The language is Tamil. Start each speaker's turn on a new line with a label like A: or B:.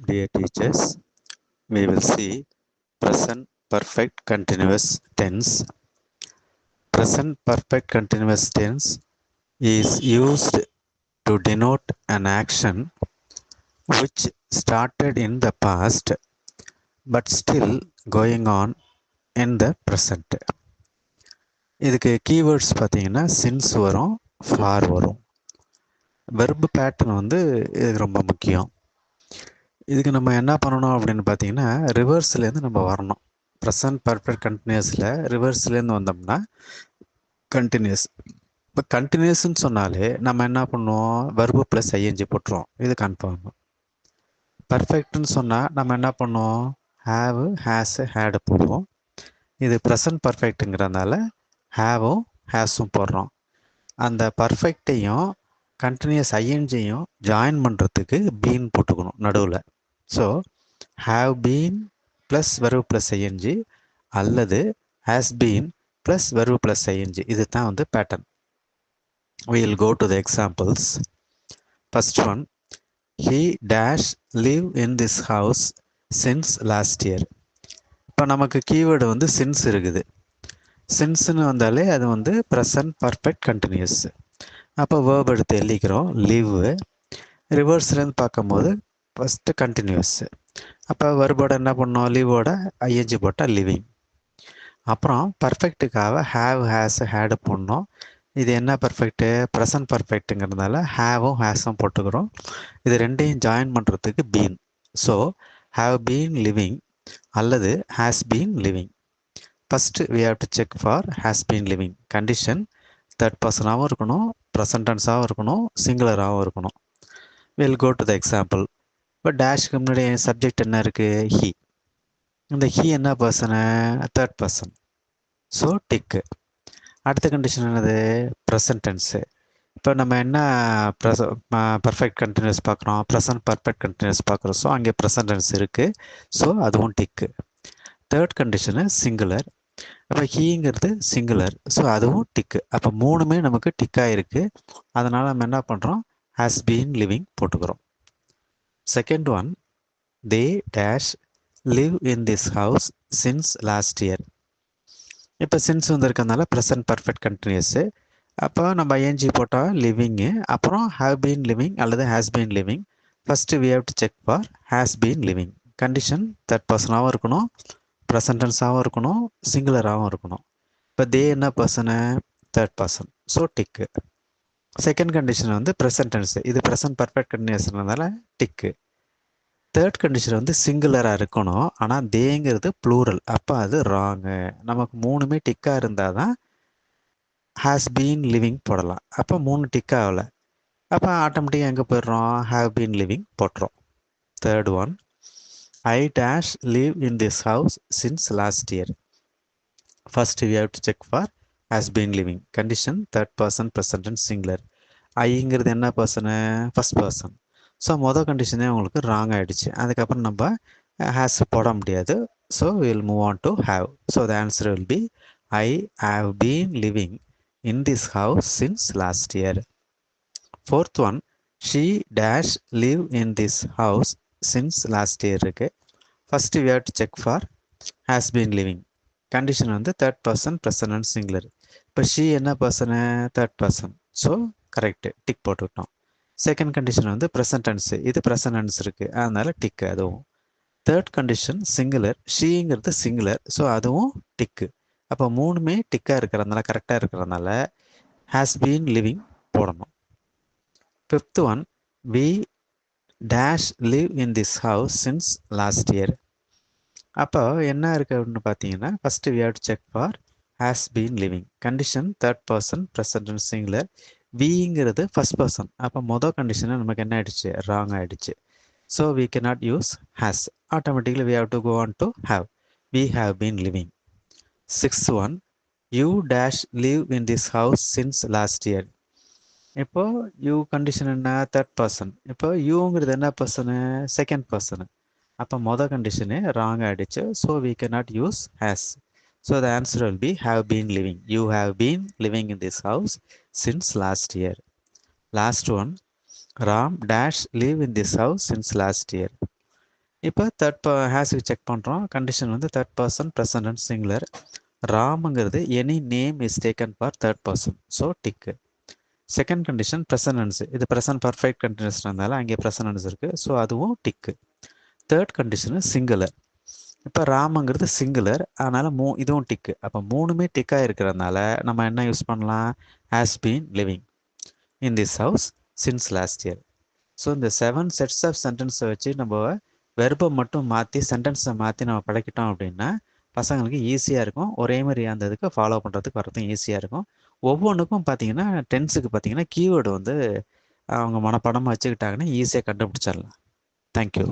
A: dear teachers. We will see present perfect continuous tense. Present perfect continuous tense is used to denote an action which started in the past but still going on in the present. இதுக்கு கீவேர்ட்ஸ் பார்த்தீங்கன்னா சின்ஸ் வரும் ஃபார் வரும் வெர்பு பேட்டர்ன் வந்து இதுக்கு ரொம்ப முக்கியம் இதுக்கு நம்ம என்ன பண்ணணும் அப்படின்னு பார்த்தீங்கன்னா ரிவர்ஸ்லேருந்து நம்ம வரணும். ப்ரெசன்ட் பர்ஃபெக்ட் கண்டினியூஸில் ரிவர்ஸ்லேருந்து வந்தோம்னா கண்டினியூஸ் இப்போ கண்டினியூஸ்ன்னு சொன்னாலே நம்ம என்ன பண்ணுவோம்? வெர்பு ப்ளஸ் ஐஎன்ஜி போட்டுருவோம். இது கன்ஃபார்ம் பர்ஃபெக்ட்னு சொன்னால் நம்ம என்ன பண்ணுவோம்? ஹேவு ஹேஸு ஹேடு போடுவோம். இது ப்ரெசன்ட் பர்ஃபெக்ட்டுங்கிறதுனால ஹேவும் ஹேஸும் போடுறோம். அந்த பர்ஃபெக்டையும் கண்டினியூஸ் ஐஎன்ஜியும் ஜாயின் பண்ணுறதுக்கு பீன் போட்டுக்கணும் நடுவில். So have been plus verb plus ING அல்லது has been plus verb plus ING இது தான் வந்து pattern we'll go to the examples first one he dash leave in this house since last year இப்போ நமக்கு கீவேர்டு வந்து சின்ஸ் இருக்குது. சின்ஸ்னு வந்தாலே அது வந்து ப்ரெசன்ட் பர்ஃபெக்ட் கண்டினியூஸ் அப்போ வேர்ப் எடுத்து எழுதிக்கிறோம் லீவு ரிவர்ஸ்லேருந்து பார்க்கும்போது ஃபஸ்ட்டு கண்டினியூஸ் அப்போ வருபோட என்ன பண்ணோம்? லீவோட ஐஎன்ஜி போட்டால் லிவிங் அப்புறம் பர்ஃபெக்ட்டுக்காக ஹேவ் ஹேஸ் ஹேடு போடணும். இது என்ன பர்ஃபெக்ட்டு ப்ரெசன்ட் பர்ஃபெக்ட்டுங்கிறதுனால ஹேவும் ஹேஸும் போட்டுக்கிறோம். இது ரெண்டையும் ஜாயின் பண்ணுறதுக்கு been so have been living அல்லது has been living first we have to check for has been living condition third பர்சனாகவும் இருக்கணும் ப்ரெசன்டென்ஸாகவும் இருக்கணும் சிங்குலராகவும் இருக்கணும். Will go to the example இப்போ டேஷ்க்கு முன்னாடி சப்ஜெக்ட் என்ன இருக்குது ஹி இந்த ஹி என்ன person third person so tick அடுத்த கண்டிஷன் என்னது? ப்ரெசன்ட் டென்ஸு இப்போ நம்ம என்ன ப்ரெச பர்ஃபெக்ட் கண்டினியூஸ் பார்க்குறோம். ப்ரெசன்ட் பர்ஃபெக்ட் கண்டினியூஸ் பார்க்குறோம். ஸோ அங்கே ப்ரெசன்ட் டென்ஸ் இருக்குது ஸோ அதுவும் டிக்கு தேர்ட் கண்டிஷனு சிங்குலர் அப்போ ஹீங்கிறது சிங்குலர் ஸோ அதுவும் டிக்கு அப்போ மூணுமே நமக்கு டிக்காக இருக்குது அதனால் நம்ம என்ன பண்ணுறோம் ஹாஸ் பீன் லிவிங் போட்டுக்கிறோம். Second one they dash live in this house since last year இப்போ சின்ஸ் வந்திருக்கனால ப்ரெசன்ட் பர்ஃபெக்ட் கண்டினியூஸு அப்போ நம்ம ஐஎன்ஜி போட்டால் லிவிங்கு அப்புறம் ஹாவ் பீன் லிவிங் அல்லது has been living first we have to check for has been living condition third பர்சனாகவும் இருக்கணும் ப்ரெசன்டென்ஸாகவும் இருக்கணும் சிங்குலராகவும் இருக்கணும். இப்போ தே என்ன person third person so tick second condition வந்து ப்ரெசன்ட் டென்ஸ் இது ப்ரெசன்ட் பர்ஃபெக்ட் கண்டிஷன்னால டிக்கு தேர்ட் கண்டிஷன் வந்து சிங்குலராக இருக்கணும். ஆனால் தேங்கிறது ப்ளூரல் அப்போ அது ராங்கு நமக்கு மூணுமே டிக்காக இருந்தால் தான் ஹேஸ் பீன் லிவிங் போடலாம். அப்போ மூணு டிக் ஆகலை. அப்போ ஆட்டோமேட்டிக்காக எங்கே போயிடுறோம்? ஹாவ் பீன் லிவிங் போட்டுறோம். Third one I dash live in this house since last year first we have to check for has been living condition third person present and singular ஐங்கிறது என்ன பர்சனு ஃபஸ்ட் பர்சன் ஸோ மொதல் கண்டிஷனே உங்களுக்கு ராங் ஆகிடுச்சு அதுக்கப்புறம் நம்ம ஹேஸ் போட முடியாது. So we'll move on to have so the answer will be I have been living in this house since last year fourth one she dash live in this house since last year இருக்குது first we have to check for has been living condition வந்து third person present and singular இப்போ ஷீ என்ன person third person so correct tick போட்டுவிட்டோம் second condition வந்து ப்ரெசன்டென்ஸ் இது ப்ரெசன்டென்ஸ் இருக்குது அதனால் டிக்கு அதுவும். தேர்ட் கண்டிஷன் சிங்குலர் ஷீங்கிறது சிங்குலர் ஸோ அதுவும் டிக்கு அப்போ மூணுமே டிக்காக இருக்கிறதுனால கரெக்டாக இருக்கிறதுனால ஹேஸ் பீன் லிவிங் போடணும். Fifth one we dash live in this house since last year அப்போ என்ன இருக்குது அப்படின்னு பார்த்தீங்கன்னா first we have to check for has been living condition third person present singular விங்கிறது first person அப்போ மொதல் கண்டிஷனை நமக்கு என்ன ஆயிடுச்சு? ராங் ஆயிடுச்சு. So we can not use has automatically we have to go on to have we have been living six one you dash live in this house since last year இப்போ யூ கண்டிஷன் என்ன? தேர்ட் பர்சன் இப்போ யூங்கிறது என்ன பர்சனு செகண்ட் பர்சனு அப்போ மொதல் கண்டிஷனு ராங் ஆகிடுச்சு so we can not use has so the answer will be have been living you have been living in this house since last year last one Ram dash live in this house since last year இப்போ தேர்ட் ஹேஸுக்கு செக் பண்ணுறோம் கண்டிஷன் வந்து third person present and singular ராம்ங்கிறது any name is taken for third person so tick second condition present tense இது ப்ரெசன்ட் பர்ஃபெக்ட் கண்டினியூஸ் இருந்தாலும் அங்கே ப்ரெசனன்ஸ் இருக்குது ஸோ அதுவும் டிக்கு தேர்ட் கண்டிஷனு சிங்குலர் இப்போ ராமங்கிறது சிங்குலர். அதனால் மூ இதுவும் டிக்கு அப்போ மூணுமே டிக்காக இருக்கிறதுனால நம்ம என்ன யூஸ் பண்ணலாம்? Has been living in this house since last year so இந்த செவன் செட்ஸ் ஆஃப் சென்டென்ஸை வச்சு நம்ம வெர்பை மட்டும் மாற்றி சென்டென்ஸை மாற்றி நம்ம பழக்கிட்டோம் அப்படின்னா பசங்களுக்கு ஈஸியாக இருக்கும். ஒரே மாதிரி அந்த இதுக்கு ஃபாலோ பண்ணுறதுக்கு வரதும் ஈஸியாக இருக்கும். ஒவ்வொன்றுக்கும் பார்த்தீங்கன்னா டென்ஸுக்கு பார்த்தீங்கன்னா கீவேர்டு வந்து அவங்க மனப்படமாக வச்சுக்கிட்டாங்கன்னா ஈஸியாக கண்டுபிடிச்சிடலாம். தேங்க்யூ